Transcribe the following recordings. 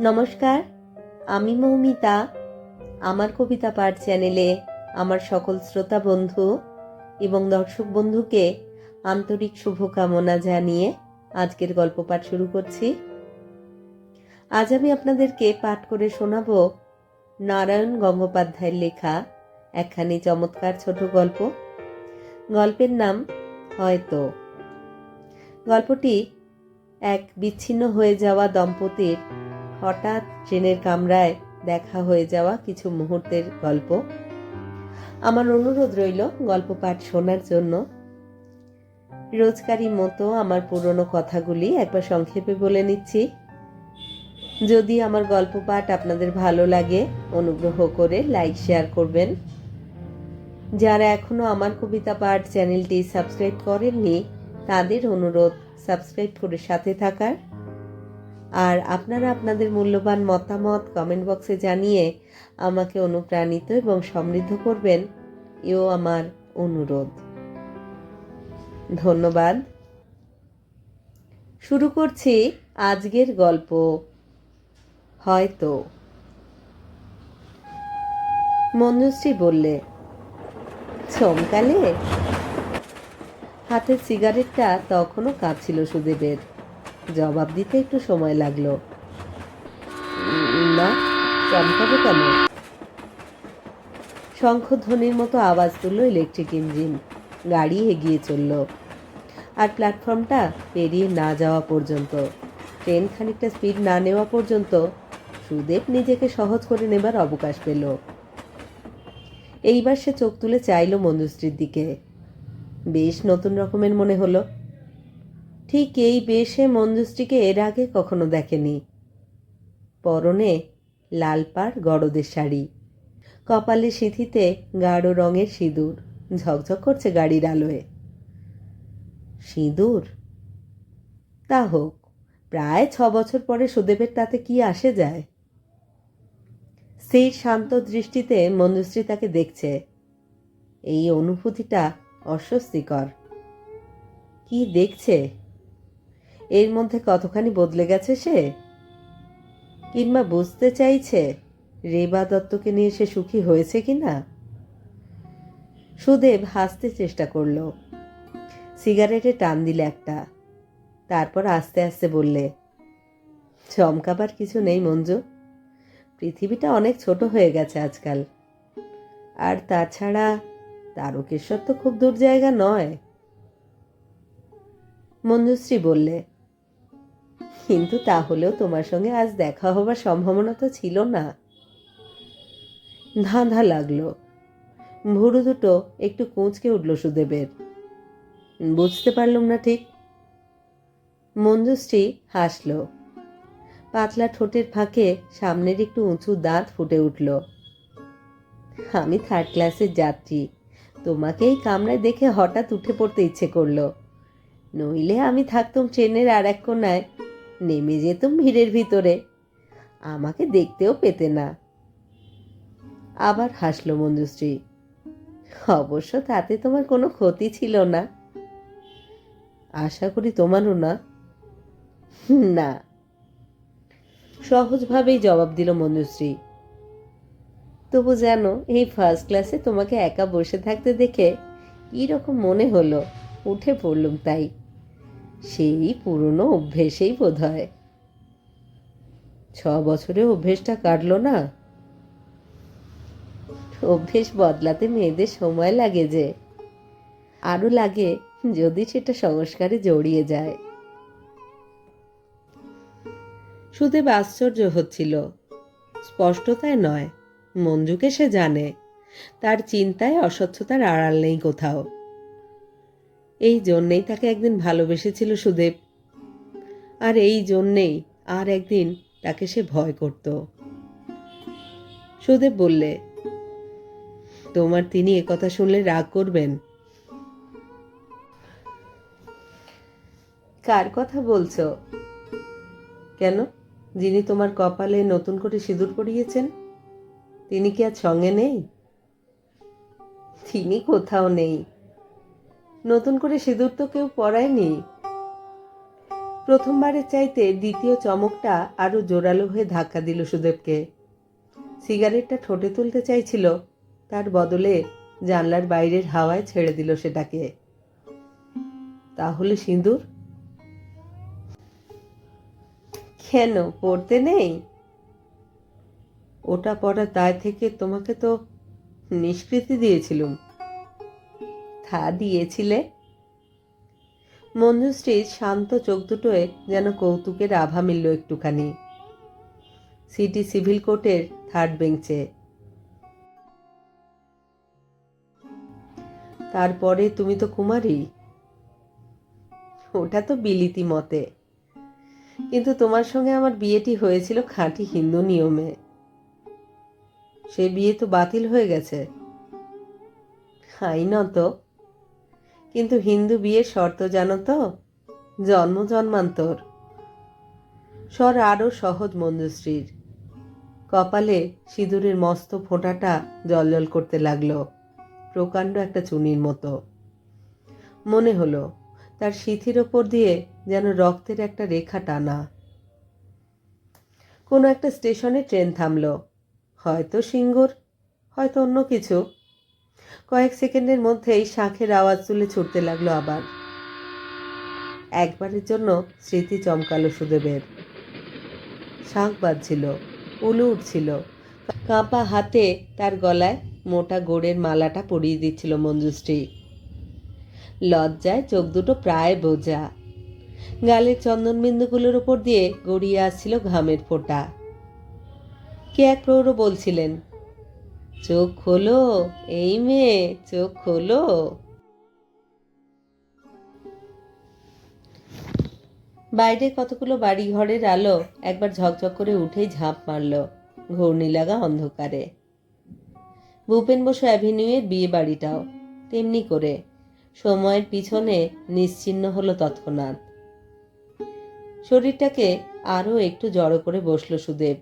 নমস্কার, আমি মৌমিতা। আমার কবিতা পাঠ চ্যানেলে আমার সকল শ্রোতা বন্ধু এবং দর্শক বন্ধুকে আন্তরিক শুভকামনা জানিয়ে আজকের গল্প পাঠ শুরু করছি। আজ আমি আপনাদেরকে পাঠ করে শোনাব নারায়ণ গঙ্গোপাধ্যায়ের লেখা একখানি চমৎকার ছোট গল্প। গল্পের নাম হয়তো। গল্পটি এক বিচ্ছিন্ন হয়ে যাওয়া দম্পতির হঠাৎ ট্রেনের কামরায় দেখা হয়ে যাওয়া কিছু মুহূর্তের গল্প। আমার অনুরোধ রইল গল্প পাঠ শোনার জন্য। রোজকারই মতো আমার পুরনো কথাগুলি একবার সংক্ষেপে বলে নিচ্ছি। যদি আমার গল্প পাঠ আপনাদের ভালো লাগে, অনুগ্রহ করে লাইক, শেয়ার করবেন। যারা এখনও আমার কবিতা পাঠ চ্যানেলটি সাবস্ক্রাইব করেননি, তাদের অনুরোধ সাবস্ক্রাইব করে সাথে থাকার। আর আপনারা আপনাদের মূল্যবান মতামত কমেন্ট বক্সে জানিয়ে আমাকে অনুপ্রাণিত এবং সমৃদ্ধ করবেন, এও আমার অনুরোধ। ধন্যবাদ। শুরু করছি আজকের গল্প, হয়তো। মঞ্জুশ্রী বললে, চমকালে? হাতের সিগারেটটা তখনও কাঁপছিল সুদেবের জবাব দিতে একটু সময় লাগল। না, চমকাবো কেন? শঙ্খধ্বনির মতো আওয়াজ তুললো ইলেকট্রিক ইঞ্জিন গাড়ি এগিয়ে চলল। আর প্ল্যাটফর্মটা পেরিয়ে না যাওয়া পর্যন্ত ট্রেন খানিকটা স্পিড না নেওয়া পর্যন্ত সুদেব নিজেকে সহজ করে নেবার অবকাশ পেল। এইবার সে চোখ তুলে চাইল মঞ্জুশ্রীর দিকে। বেশ নতুন রকমের মনে হলো। ঠিক এই বেশে মঞ্জুশ্রীকে এর আগে কখনো দেখেনি। পরনে লাল পাড় গড়দের শাড়ি। কপালে সিঁথিতে গাঢ় রঙের সিঁদুর। ঝকঝক করছে গাড়ির আলোয়। সিঁদুর? তা হোক, প্রায় ছ বছর পরে সুদেবের তাতে কি আসে যায়? সেই শান্ত দৃষ্টিতে মঞ্জুশ্রী তাকে দেখছে। এই অনুভূতিটা অস্বস্তিকর। কি দেখছে? এর মধ্যে কতখানি বদলে গেছে সে? কিংবা বুঝতে চাইছে রেবা দত্তকে নিয়ে সে সুখী হয়েছে কি না সুদেব হাসতে চেষ্টা করল। সিগারেটে টান দিলে একটা। তারপর আস্তে আস্তে বললে, চমকাবার কিছু নেই মঞ্জু। পৃথিবীটা অনেক ছোট হয়ে গেছে আজকাল। আর তাছাড়া তারকেশ্বর তো খুব দূর জায়গা নয়। মঞ্জুশ্রী বললে কিন্তু তাহলেও তোমার সঙ্গে আজ দেখা হবার সম্ভাবনা তো ছিল না। ধাঁধা লাগল। ভুরু দুটো একটু কুঁচকে উঠল সুদেবের। বুঝতে পারলাম না ঠিক। মঞ্জুশ্রী হাসল। পাতলা ঠোঁটের ফাঁকে সামনের একটু উঁচু দাঁত ফুটে উঠল। আমি থার্ড ক্লাসের যাত্রী। তোমাকে এই কামরায় দেখে হঠাৎ উঠে পড়তে ইচ্ছে করল। নইলে আমি থাকতাম ট্রেনের আর এক কোনায়। নেমে যেতাম ভিড়ের ভিতরে। আমাকে দেখতেও পেতে না। আবার হাসলো মঞ্জুশ্রী অবশ্য তাতে তোমার কোনো ক্ষতি ছিল না। আশা করি তোমারও না। না। সহজভাবেই জবাব দিল মঞ্জুশ্রী তবু জানো এই ফার্স্ট ক্লাসে তোমাকে একা বসে থাকতে দেখে কীরকম মনে হলো, উঠে পড়লুম তাই। সেই পুরনো অভ্যেসেই বোধ হয় ছ বছরে অভ্যেসটা কাটল না? অভ্যেস বদলাতে মেয়েদের সময় লাগে যে। আরও লাগে যদি সেটা সংস্কারে জড়িয়ে যায়। সুদেব আশ্চর্য হচ্ছিল। স্পষ্টতায় নয়, মঞ্জুকে সে জানে। তার চিন্তায় অস্বচ্ছতার আড়াল নেই কোথাও। এই জন্যেই তাকে একদিন ভালোবেসেছিল সুদেব। আর এই জন্যেই আর একদিন তাকে সে ভয় করত। সুদেব বললে, তোমার তিনি একথা শুনলে রাগ করবেন? কার কথা বলছো? কেন? যিনি তোমার কপালে নতুন করে সিঁদুর পরিয়েছেন, তিনি কি আর সঙ্গে নেই? তিনি কোথাও নেই। নতুন করে সিঁদুর তো কেউ পরায়নি। প্রথমবারের চাইতে দ্বিতীয় চমকটা আরও জোরালো হয়ে ধাক্কা দিল সুদেবকে। সিগারেটটা ঠোঁটে তুলতে চাইছিল, তার বদলে জানলার বাইরের হাওয়ায় ছেড়ে দিল সেটাকে। তাহলে সিঁদুর? কেন, পড়তে নেই? ওটা পড়ার দায় থেকে তোমাকে তো নিষ্কৃতি দিয়েছিলুম। তা দিয়েছিলে? মঞ্জুশ্রীর শান্ত চোখ দুটোয় যেন কৌতুকের আভা মিলল একটুখানি। সিটি সিভিল কোর্টের থার্ড বেঞ্চে। তারপরে তুমি তো কুমারী। ওটা তো বিলিতি মতে। কিন্তু তোমার সঙ্গে আমার বিয়েটি হয়েছিল খাঁটি হিন্দু নিয়মে। সে বিয়ে তো বাতিল হয়ে গেছে। আইনত কিন্তু হিন্দু বিয়ের শর্ত জানো তো? জন্ম জন্মান্তর। স্বর আরও সহজ মঞ্জুশ্রীর কপালে সিঁদুরের মস্ত ফোঁটাটা জলজল করতে লাগল, প্রকাণ্ড একটা চুনির মতো। মনে হলো, তার সিথির ওপর দিয়ে যেন রক্তের একটা রেখা টানা। কোনো একটা স্টেশনে ট্রেন থামলো, হয়তো সিঙ্গুর, হয়তো অন্য কিছু। কয়েক সেকেন্ডের মধ্যেই শাঁখের আওয়াজ তুলে ছুটতে লাগল আবার। একবারের জন্য স্মৃতি চমকালো সুদেবের। শাঁখ বাজছিল, উলু উঠছিল। কাঁপা হাতে তার গলায় মোটা গোড়ের মালাটা পরিয়ে দিচ্ছিল মঞ্জুশ্রী। লজ্জায় চোখ দুটো প্রায় বোঝা। গালের চন্দনবিন্দুগুলোর উপর দিয়ে গড়িয়ে আসছিল ঘামের ফোঁটা। কে এক প্রৌঢ় বলছিলেন চোখ খোলো, এই মেয়ে, চোখ খোলো। বাইরে কতগুলো বাড়ি ঘরের আলো একবার ঝকঝক করে উঠে ঝাঁপ মারল, ঘূর্ণি লাগা অন্ধকারে। ভূপেন বসু অ্যাভিনিউয়ের বিয়ে বাড়িটাও, তেমনি করে। সময়ের পিছনে নিশ্চিহ্ন হলো তৎক্ষণাৎ। শরীরটাকে আরও একটু জড়ো করে বসল সুদেব।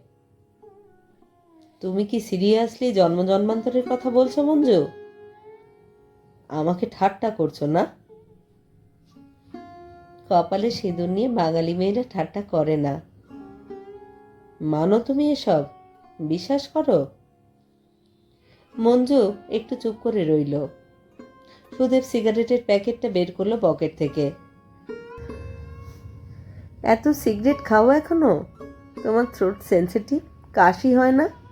তুমি কি সিরিয়াসলি জন্ম জন্মান্তরের কথা বলছো, মঞ্জু? আমাকে ঠাট্টা করছ না? কপালে সিঁদুর নিয়ে বাঙালি মেয়েরা ঠাট্টা করে না। মানো তুমি এসব? বিশ্বাস করো? মঞ্জু একটু চুপ করে রইল। সুদেব সিগারেটের প্যাকেটটা বের করল পকেট থেকে। এত সিগারেট খাও এখনও? তোমার থ্রোট সেন্সিটিভ কাশি হয় না?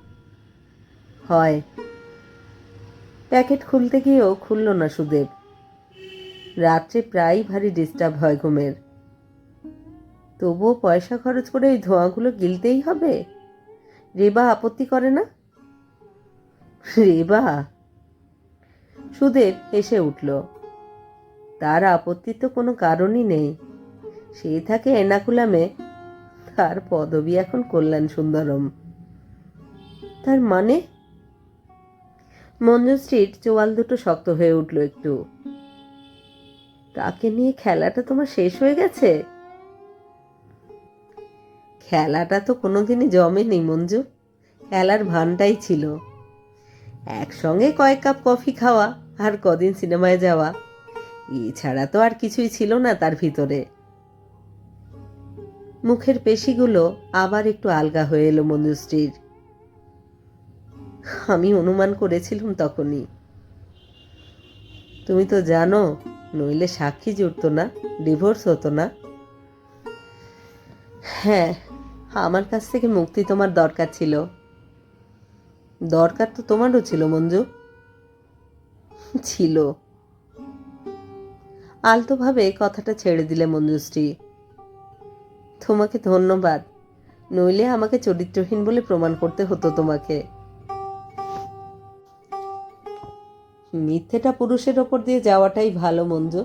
হয়। প্যাকেট খুলতে গিয়েও খুলল না সুদেব। রাত্রে প্রায় ভারী ডিস্টার্ব হয় ঘুমের। তবুও পয়সা খরচ করে ওই ধোঁয়াগুলো গিলতেই হবে? রেবা আপত্তি করে না? রেবা? সুদেব হেসে উঠল। তার আপত্তির তো কোনো কারণই নেই। সে থাকে এনাকুলামে। তার পদবি এখন কল্যাণ সুন্দরম তার মানে? মঞ্জুশ্রীর চোয়াল দুটো শক্ত হয়ে উঠল একটু। তাকে নিয়ে খেলাটা তোমার শেষ হয়ে গেছে? খেলাটা তো কোনোদিনই জমেনি, মঞ্জু। খেলার ভানটাই ছিল। একসঙ্গে কয়েক কাপ কফি খাওয়া আর কদিন সিনেমায় যাওয়া। এছাড়া তো আর কিছুই ছিল না তার ভিতরে। মুখের পেশিগুলো আবার একটু আলগা হয়ে এলো মঞ্জুশ্রীর আমি অনুমান করেছিলাম তখনই। তুমি তো জানো, নইলে সাক্ষী জুটতো না, ডিভোর্স হতো না। হ্যাঁ আমার কাছ থেকে মুক্তি তোমার দরকার ছিল। দরকার তো তোমারও ছিল, মঞ্জু। ছিল। আলতোভাবে কথাটা ছেড়ে দিলে মঞ্জুশ্রী। তোমাকে ধন্যবাদ। নইলে আমাকে চরিত্রহীন বলে প্রমাণ করতে হতো তোমাকে। মিথ্যেটা পুরুষের ওপর দিয়ে যাওয়াটাই ভালো, মঞ্জু।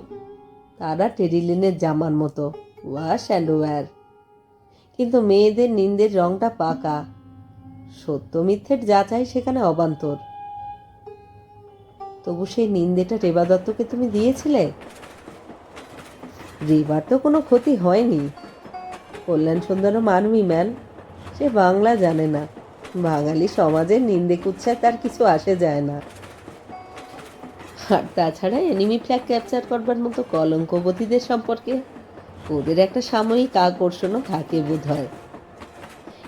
তারা টেরিলিনের জামার মতো, ওয়াশ অ্যান্ড ওয়্যার। কিন্তু মেয়েদের নিন্দের রংটা পাকা। সত্য মিথ্যের যা যাচাই সেখানে অবান্তর। তবু সেই নিন্দেটা রেবা দত্তকে তুমি দিয়েছিলে? রেবার তো কোনো ক্ষতি হয়নি। কল্যাণ সুন্দরম আর্মি ম্যান সে বাংলা জানে না। বাঙালি সমাজের নিন্দে কুচ্ছায় তার কিছু আসে যায় না। আর তাছাড়া এনিমি ফ্ল্যাগ ক্যাপচার করবার মতো কলঙ্কবতীদের সম্পর্কে ওদের একটা সাময়িক আকর্ষণও থাকে বোধ হয়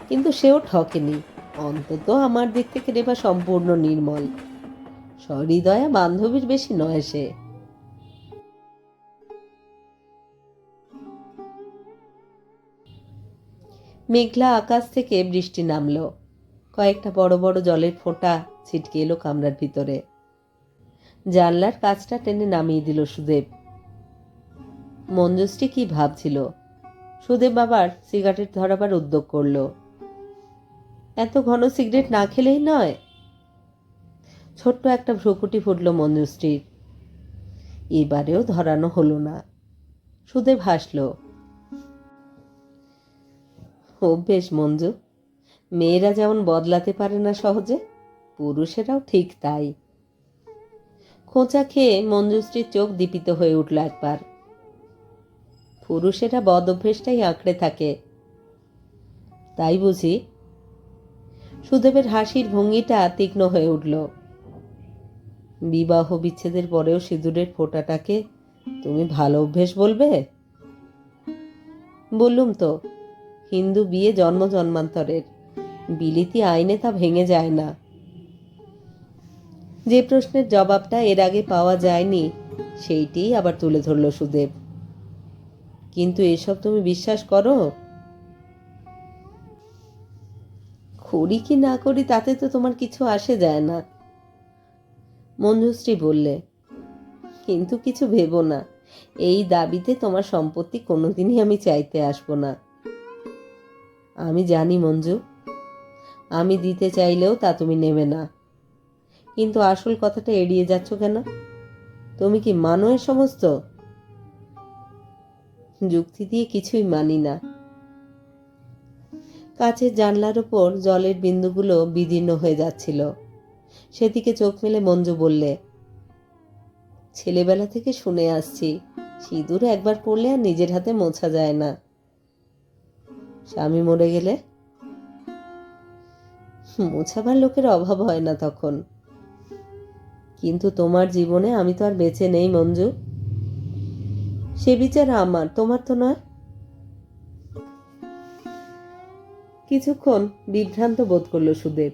কিন্তু সেও ঠকেনি। অন্তত আমার দিক থেকে রেবা সম্পূর্ণ নির্মল। সহৃদয়া বান্ধবীর বেশি নয় সে। মেঘলা আকাশ থেকে বৃষ্টি নামলো। কয়েকটা বড় বড় জলের ফোঁটা ছিটকে এলো কামরার ভিতরে। জানলার কাজটা টেনে নামিয়ে দিল সুদেব। মঞ্জুশ্রী কি ভাবছিল? সুদেব বাবার সিগারেট ধরাবার উদ্যোগ করল। এত ঘন সিগারেট না খেলেই নয়? ছোট্ট একটা ভ্রুকুটি ফুটল মঞ্জুশ্রীর। এবারেও ধরানো হলো না। সুদেব হাসল। অভ্যেস, মঞ্জু। মেয়েরা যেমন বদলাতে পারে না সহজে, পুরুষেরাও ঠিক তাই। খোঁচা খেয়ে মঞ্জুশ্রীর চোখ দীপিত হয়ে উঠল একবার। পুরুষেরা বদ অভ্যেসটাই আঁকড়ে থাকে। তাই বুঝি? সুদেবের হাসির ভঙ্গিটা তীক্ষ্ণ হয়ে উঠল। বিবাহ বিচ্ছেদের পরেও সিঁদুরের ফোঁটাটাকে তুমি ভালো অভ্যেস বলবে? বললুম তো, হিন্দু বিয়ে জন্ম জন্মান্তরের। বিলিতি আইনে তা ভেঙে যায় না। যে প্রশ্নের জবাবটা এর আগে পাওয়া যায়নি, সেইটিই আবার তুলে ধরল সুদেব। কিন্তু এসব তুমি বিশ্বাস করো? করি কি না করি তাতে তো তোমার কিছু আসে যায় না। মঞ্জুশ্রী বললে, কিন্তু কিছু ভেবো না, এই দাবিতে তোমার সম্পত্তি কোনোদিনই আমি চাইতে আসব না। আমি জানি মঞ্জু, আমি দিতে চাইলেও তা তুমি নেবে না। কিন্তু আসল কথাটা এড়িয়ে যাচ্ছ কেন? তুমি কি মানো এ সমস্ত? যুক্তি দিয়ে কিছুই মানি না। কাছের জানলার ওপর জলের বিন্দুগুলো বিদীর্ণ হয়ে যাচ্ছিল। সেদিকে চোখ মেলে মঞ্জু বললে, ছেলেবেলা থেকে শুনে আসছি, সিঁদুর একবার পড়লে আর নিজের হাতে মোছা যায় না। স্বামী মরে গেলে? মোছাবার লোকের অভাব হয় না তখন। কিন্তু তোমার জীবনে আমি তো আর বেঁচে নেই, মঞ্জু। সে বিচার আমার, তোমার তো নয়। কিছুক্ষণ বিভ্রান্ত বোধ করল সুদেব।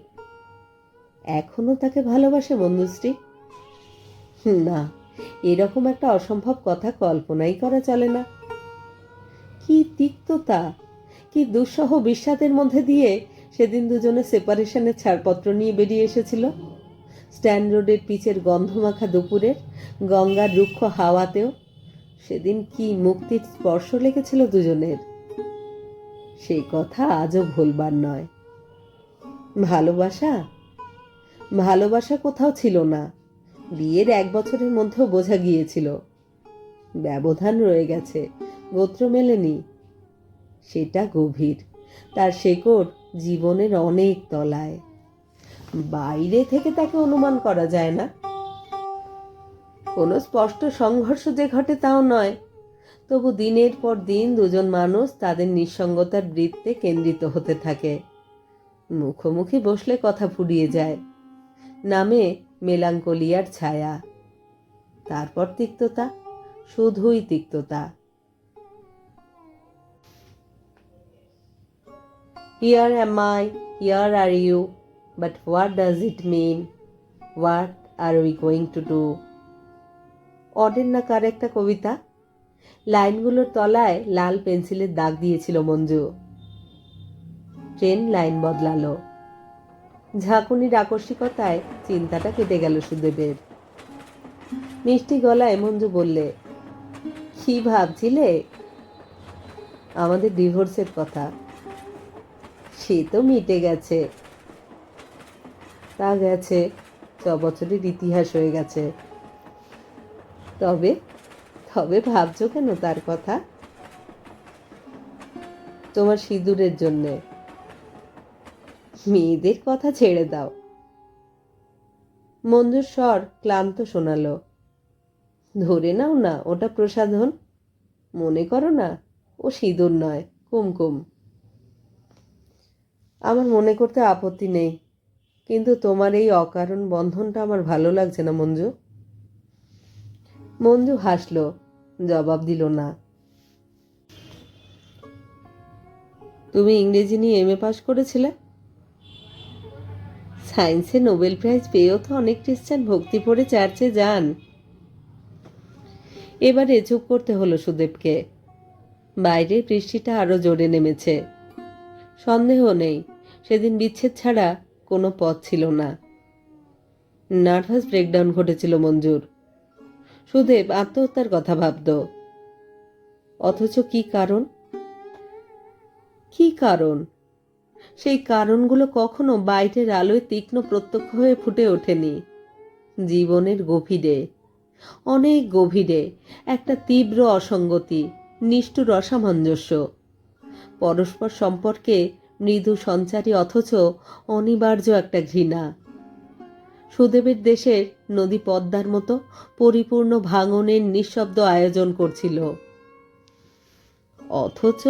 এখনও তাকে ভালোবাসে বন্ধুশ্রী? না, এরকম একটা অসম্ভব কথা কল্পনাই করা চলে না। কি তিক্ততা, কি দুঃসহ বিস্বাদের মধ্যে দিয়ে সেদিন দুজনে সেপারেশনের ছাড়পত্র নিয়ে বেরিয়ে এসেছিল। স্ট্যান্ড রোডের পিচের গন্ধমাখা দুপুরের গঙ্গার রুক্ষ হাওয়াতেও সেদিন কি মুক্তির স্পর্শ লেগেছিল দুজনের? সেই কথা আজও ভুলবার নয়। ভালোবাসা? ভালোবাসা কোথাও ছিল না। বিয়ের এক বছরের মধ্যেও বোঝা গিয়েছিল। ব্যবধান রয়ে গেছে, গোত্র মেলেনি। সেটা গভীর, তার শেকড় জীবনের অনেক তলায়। বাইরে থেকে তাকে অনুমান করা যায় না। কোনো স্পষ্ট সংঘর্ষ যে ঘটে তাও নয়। তবু দিনের পর দিন দুজন মানুষ তাদের নিঃসঙ্গতার বৃত্তে কেন্দ্রিত হতে থাকে। মুখোমুখি বসলে কথা ফুরিয়ে যায়। নামে মেলাঙ্কলিয়ার ছায়া। তারপর তিক্ততা শুধুই তিক্ততা। Here am আই here আর you, but what does it mean? What are we going to do? Auden না কার একটা কবিতা? লাইনগুলোর তলায় লাল পেন্সিলের দাগ দিয়েছিল মঞ্জু। ট্রেন লাইন বদলালো। ঝাঁকুনির আকস্মিকতায় চিন্তাটা কেটে গেল সুদেবের। মিষ্টি গলায় মঞ্জু বললে, কি ভাবছিলে? আমাদের ডিভোর্সের কথা। সে তো মিটে গেছে। তা গেছে, ছ বছরের ইতিহাস হয়ে গেছে। তবে তবে ভাবছ কেন তার কথা? তোমার সিঁদুরের জন্যে। মেয়েদের কথা ছেড়ে দাও। মঞ্জুর স্বর ক্লান্ত শোনালো। ধরে নাও না, ওটা প্রসাধন। মনে করো না, ও সিঁদুর নয়, কুমকুম। আমার মনে করতে আপত্তি নেই। কিন্তু তোমার এই অকারণ বন্ধনটা আমার ভালো লাগছে না, মঞ্জু। মঞ্জু হাসলো, জবাব দিল না। তুমি ইংরেজি নিয়ে এম এ পাশ করেছিলে? সায়েন্সে নোবেল প্রাইজ পেয়েও তো অনেক খ্রিস্টান ভক্তি পড়ে চার্চে যান। এবারে চুপ করতে হলো সুদেবকে। বাইরে বৃষ্টিটা আরও জোরে নেমেছে। সন্দেহ নেই, সেদিন বিচ্ছেদ ছাড়া কোনো পথ ছিল না। নার্ভাস ব্রেকডাউন ঘটেছিল মঞ্জুর। সুদেব আত্মহত্যার কথা ভাবত। অথচ কি কারণ? কি কারণ? সেই কারণগুলো কখনো বাইরের আলোয় তীক্ষ্ণ প্রত্যক্ষ হয়ে ফুটে ওঠেনি। জীবনের গভীরে, অনেক গভীরে একটা তীব্র অসঙ্গতি, নিষ্ঠুর অসামঞ্জস্য। পরস্পর সম্পর্কে মৃদু সঞ্চারী অথচ অনিবার্য একটা ঘৃণা। সুদেবের দেশের নদী পদ্মার মতো পরিপূর্ণ ভাঙনের নিঃশব্দ আয়োজন করছিল। অথচ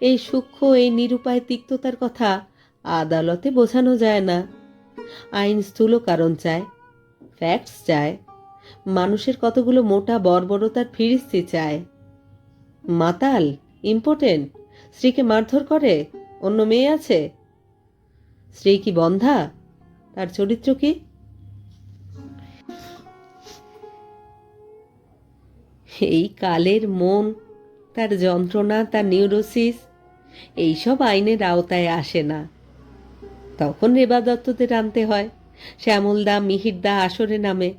এই সূক্ষ্ম, এই নিরুপায় তিক্ততার কথা আদালতে বোঝানো যায় না। আইন স্থূল কারণ চায় ফ্যাক্টস চায়, মানুষের কতগুলো মোটা বর্বরতার ফিরিস্তি চায়। মাতাল ইম্পর্টেন্ট স্ত্রীকে মারধর করে অন্য মেয়ে আছে? স্ত্রী কি বন্ধা? তার চরিত্র কি? এই কালের মন, তার যন্ত্রণা, তার নিউরোসিস, এইসব আইনের আওতায় আসে না। তখন রেবা দত্তদের আনতে হয়, শ্যামলদা, মিহিরদা, আসরে নামে।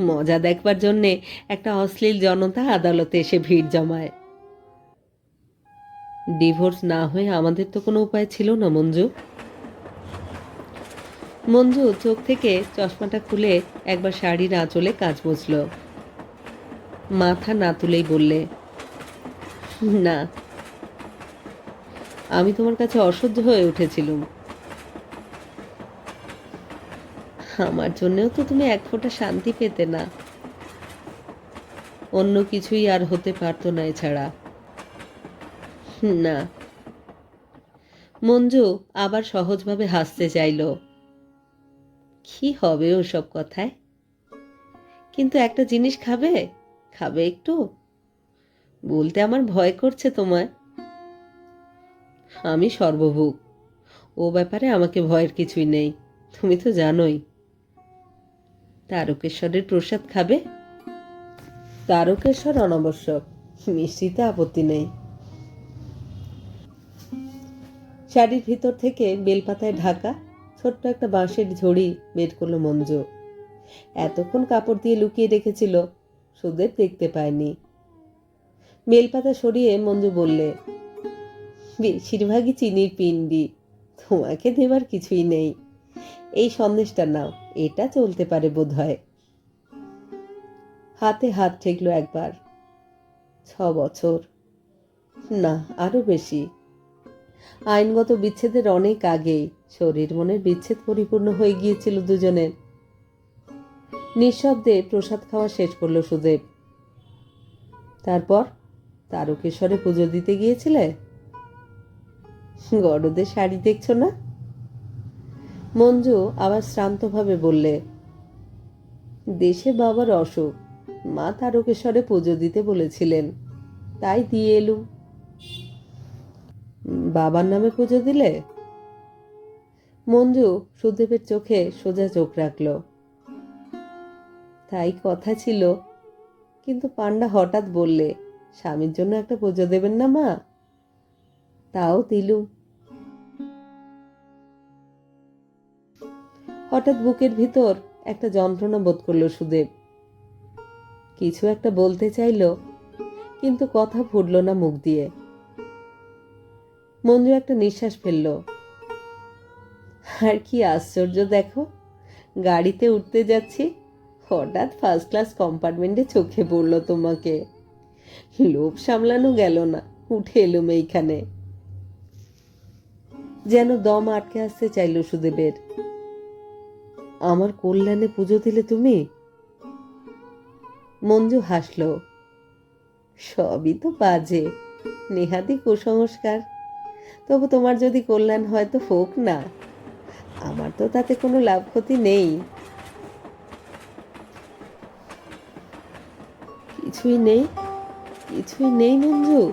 মজা দেখবার জন্যে একটা অশ্লীল জনতা আদালতে এসে ভিড় জমায়। ডিভোর্স না হয়ে আমাদের তো কোনো উপায় ছিল না, মঞ্জু। মঞ্জু চোখ থেকে চশমাটা খুলে একবার শাড়ির আঁচলে কাজ বসল। মাথা না তুলেই বললে, না, আমি তোমার কাছে অসহ্য হয়ে উঠেছিলুম। আমার জন্যেও তো তুমি এক ফোঁটা শান্তি পেতে না। অন্য কিছুই আর হতে পারতো না এছাড়া। না। মঞ্জু আবার সহজভাবে হাসতে চাইল। কি হবে ওসব কথায়? কিন্তু একটা জিনিস খাবে? খাবে একটু? বলতে আমার ভয় করছে তোমায়। আমি সর্বভুক ও ব্যাপারে আমাকে ভয়ের কিছুই নেই। তুমি তো জানোই। তারকেশ্বরের প্রসাদ খাবে? তারকেশ্বর অনাবশ্যক। মিষ্টিতে আপত্তি নেই। শাড়ির ভিতর থেকে বেলপাতায় ঢাকা ছোট্ট একটা বাঁশের ঝড়ি বের করল মঞ্জু। এতক্ষণ কাপড় দিয়ে লুকিয়ে রেখেছিল, সুদেব দেখতে পায়নি। বেলপাতা সরিয়ে মঞ্জু বললে, বেশিরভাগই চিনির পিন্ডি, তোমাকে দেবার কিছুই নেই। এই সন্দেশটা নাও, এটা চলতে পারে বোধ হয় হাতে হাত ঠেকলো একবার। ছ বছর। না, আরও বেশি। আইনগত বিচ্ছেদের অনেক আগেই শরীর মনের বিচ্ছেদ পরিপূর্ণ হয়ে গিয়েছিল দুজনের। নিঃশব্দে প্রসাদ খাওয়া শেষ করল সুদেব। তারপর তারকেশ্বরে পুজো দিতে গিয়েছিলে? গরদের শাড়ি দেখছ না? মঞ্জু আবার শ্রান্তভাবে বললে, দেশে বাবার অসুখ, মা তারকেশ্বরে পুজো দিতে বলেছিলেন, তাই দিয়ে এলুম। বাবার নামে পুজো দিলে? মঞ্জু সুদেবের চোখে সোজা চোখ রাখল। তাই কথা ছিল, কিন্তু পান্ডা হঠাৎ বললে, স্বামীর জন্য একটা পুজো দেবেন না, মা? তাও দিলু হঠাৎ বুকের ভিতর একটা যন্ত্রণা বোধ করল সুদেব। কিছু একটা বলতে চাইল, কিন্তু কথা ফুটল না মুখ দিয়ে। মঞ্জু একটা নিঃশ্বাস ফেলল। আর কি আশ্চর্য দেখো, গাড়িতে উঠতে যাচ্ছি, হঠাৎ ফার্স্ট ক্লাস কম্পার্টমেন্টে চোখে পড়ল তোমাকে। লোভ সামলানো গেল না, উঠে এলুম এইখানে। যেন দম আটকে আসতে চাইল সুদেবের। আমার কল্যাণে পুজো দিলে তুমি? মঞ্জু হাসল। সবই তো বাজে নেহাতি কুসংস্কার। তবু তোমার যদি কল্যাণ হয় তো হোক না। আমার তো তাতে কোনো লাভ ক্ষতি নেই। কিছুই নেই কিছুই নেই মঞ্জু।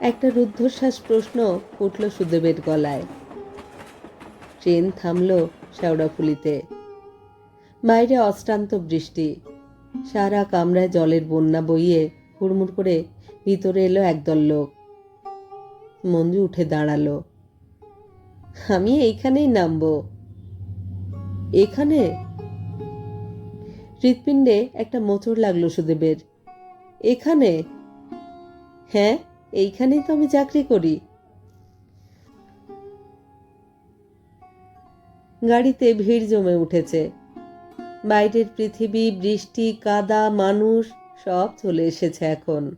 একটা রুদ্ধশ্বাস প্রশ্ন উঠল সুদেবের গলায়। ট্রেন থামল শেওড়াফুলিতে বাইরে অষ্টান্ত বৃষ্টি। সারা কামরায় জলের বন্যা বইয়ে হুড়মুড় করে ভিতরে এলো একদল লোক। মঞ্জু উঠে দাঁড়াল। আমি এইখানেই নামবো। এখানে? হৃৎপিণ্ডে একটা মোচড় লাগল সুদেবের। এখানে? হ্যাঁ এইখানেই তো আমি চাকরি করি। গাড়িতে ভিড় জমে উঠেছে। বাইরের পৃথিবী, বৃষ্টি, কাদা, মানুষ সব চলে এসেছে এখন।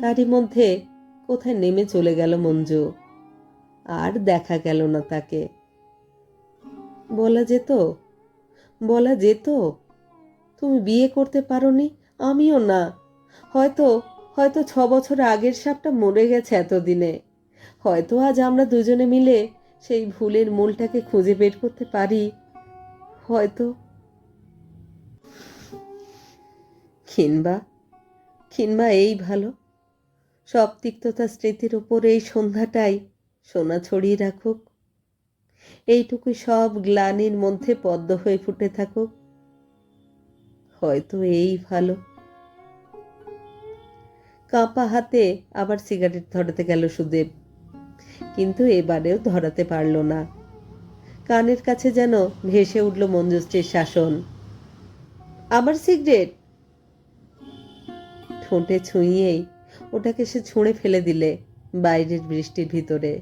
তারই মধ্যে কোথায় নেমে চলে গেল মঞ্জু? আর দেখা গেল না তাকে। বলা যেত? বলা যেত? তুমি বিয়ে করতে পারোনি? আমিও না। হয়তো হয়তো ছ বছর আগের সাপটা মরে গেছে এতদিনে। হয়তো আজ আমরা দুজনে মিলে সেই ভুলের মূলটাকে খুঁজে বের করতে পারি। হয়তো। কিংবা কিংবা এই ভালো। সব তিক্ততা স্মৃতির ওপর এই সন্ধ্যাটাই সোনা ছড়িয়ে রাখুক। এইটুকু সব গ্লানির মধ্যে পদ্ম হয়ে ফুটে থাকুক। হয়তো এই ভালো। কাঁপা হাতে আবার সিগারেট ধরাতে গেল সুদেব। কিন্তু এবারেও ধরাতে পারল না। কানের কাছে যেন ভেসে উঠল মঞ্জুশ্রীর শাসন। আবার সিগারেট? ঠোঁটে ছুঁয়েই ওটাকে সে ছুঁড়ে ফেলে দিলে বাইরের বৃষ্টির ভিতরে।